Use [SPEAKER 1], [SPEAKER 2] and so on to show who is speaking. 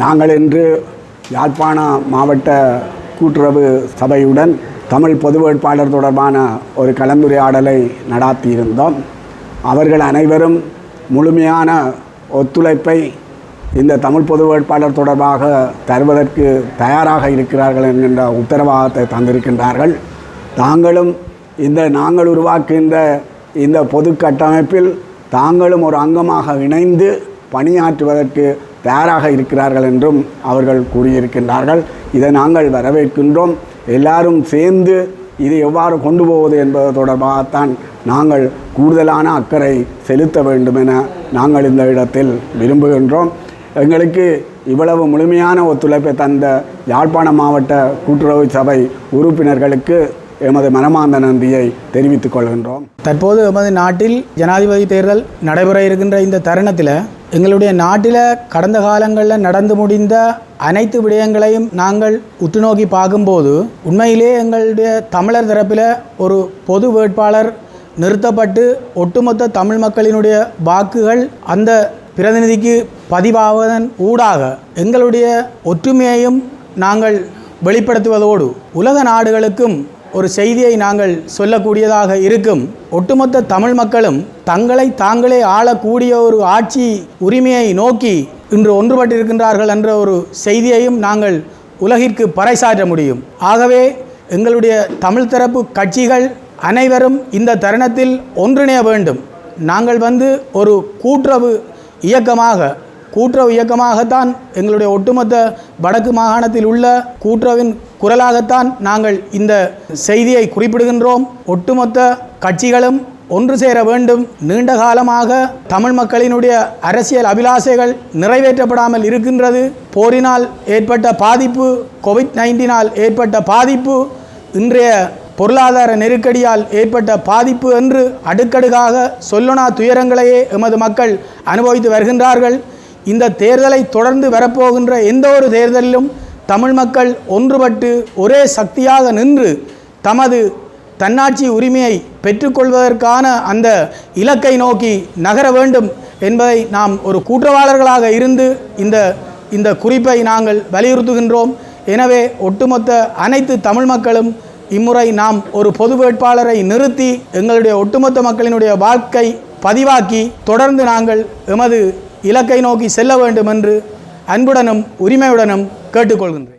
[SPEAKER 1] நாங்கள் இன்று யாழ்ப்பாண மாவட்ட கூட்டுறவு சபையுடன் தமிழ் பொது வேட்பாளர் தொடர்பான ஒரு கலந்துரையாடலை நடாத்தியிருந்தோம். அவர்கள் அனைவரும் முழுமையான ஒத்துழைப்பை இந்த தமிழ் பொது வேட்பாளர் தொடர்பாக தருவதற்கு தயாராக இருக்கிறார்கள் என்கின்ற உத்தரவாதத்தை தந்திருக்கின்றார்கள். தாங்களும் இந்த நாங்கள் உருவாக்குகின்ற இந்த பொது கட்டமைப்பில் தாங்களும் ஒரு அங்கமாக இணைந்து பணியாற்றுவதற்கு தயாராக இருக்கிறார்கள் என்றும் அவர்கள் கூறியிருக்கின்றார்கள். இதை நாங்கள் வரவேற்கின்றோம். எல்லாரும் சேர்ந்து இதை எவ்வாறு கொண்டு போவது என்பது தொடர்பாகத்தான் நாங்கள் கூடுதலான அக்கறை செலுத்த வேண்டும் என நாங்கள் இந்த இடத்தில் விரும்புகின்றோம். எங்களுக்கு இவ்வளவு முழுமையான ஒத்துழைப்பை தந்த யாழ்ப்பாண மாவட்ட கூட்டுறவு சபை உறுப்பினர்களுக்கு எமது மனமார்ந்த நன்றியை தெரிவித்துக் கொள்கின்றோம்.
[SPEAKER 2] தற்போது எமது நாட்டில் ஜனாதிபதி தேர்தல் நடைபெற இருக்கின்ற இந்த தருணத்தில் எங்களுடைய நாட்டில் கடந்த காலங்களில் நடந்து முடிந்த அனைத்து விடயங்களையும் நாங்கள் உற்று நோக்கி பார்க்கும்போது உண்மையிலே எங்களுடைய தமிழர் தரப்பில் ஒரு பொது வேட்பாளர் நிறுத்தப்பட்டு ஒட்டுமொத்த தமிழ் மக்களினுடைய வாக்குகள் அந்த பிரதிநிதிக்கு பதிவாவதன் ஊடாக எங்களுடைய ஒற்றுமையையும் நாங்கள் வெளிப்படுத்துவதோடு உலக நாடுகளுக்கும் ஒரு செய்தியை நாங்கள் சொல்லக்கூடியதாக இருக்கும். ஒட்டுமொத்த தமிழ் மக்களும் தங்களை தாங்களே ஆளக்கூடிய ஒரு ஆட்சி உரிமையை நோக்கி இன்று ஒன்றுபட்டிருக்கின்றார்கள் என்ற ஒரு செய்தியையும் நாங்கள் உலகிற்கு பறைசாற்ற முடியும். ஆகவே எங்களுடைய தமிழ் தரப்பு கட்சிகள் அனைவரும் இந்த தருணத்தில் ஒன்றிணைய வேண்டும். நாங்கள் வந்து ஒரு கூட்டுறவு இயக்கமாக கூட்டுறவு இயக்கமாகத்தான் எங்களுடைய ஒட்டுமொத்த வடக்கு மாகாணத்தில் உள்ள கூட்டுறவின் குரலாகத்தான் நாங்கள் இந்த செய்தியை குறிப்பிடுகின்றோம். ஒட்டுமொத்த கட்சிகளும் ஒன்று சேர வேண்டும். நீண்ட காலமாக தமிழ் மக்களினுடைய அரசியல் அபிலாசைகள் நிறைவேற்றப்படாமல் இருக்கின்றது. போரினால் ஏற்பட்ட பாதிப்பு கோவிட் நைன்டீனால் ஏற்பட்ட பாதிப்பு இன்றைய பொருளாதார நெருக்கடியால் ஏற்பட்ட பாதிப்பு என்று அடுக்கடுக்காக சொல்லுனா துயரங்களையே எமது மக்கள் அனுபவித்து வருகின்றார்கள். இந்த தேர்தலை தொடர்ந்து வரப்போகின்ற எந்த ஒரு தேர்தலிலும் தமிழ் மக்கள் ஒன்றுபட்டு ஒரே சக்தியாக நின்று தமது தன்னாட்சி உரிமையை பெற்றுக்கொள்வதற்கான அந்த இலக்கை நோக்கி நகர வேண்டும் என்பதை நாம் ஒரு கூற்றவாளர்களாக இருந்து இந்த இந்த குறிப்பை நாங்கள் வலியுறுத்துகின்றோம். எனவே ஒட்டுமொத்த அனைத்து தமிழ் மக்களும் இம்முறை நாம் ஒரு பொது வேட்பாளரை நிறுத்தி எங்களுடைய ஒட்டுமொத்த மக்களினுடைய வாழ்க்கை பதிவாக்கி தொடர்ந்து நாங்கள் எமது இலக்கை நோக்கி செல்ல வேண்டும் என்று அன்புடனும் உரிமையுடனும் கேட்டுக்கொள்கின்றேன்.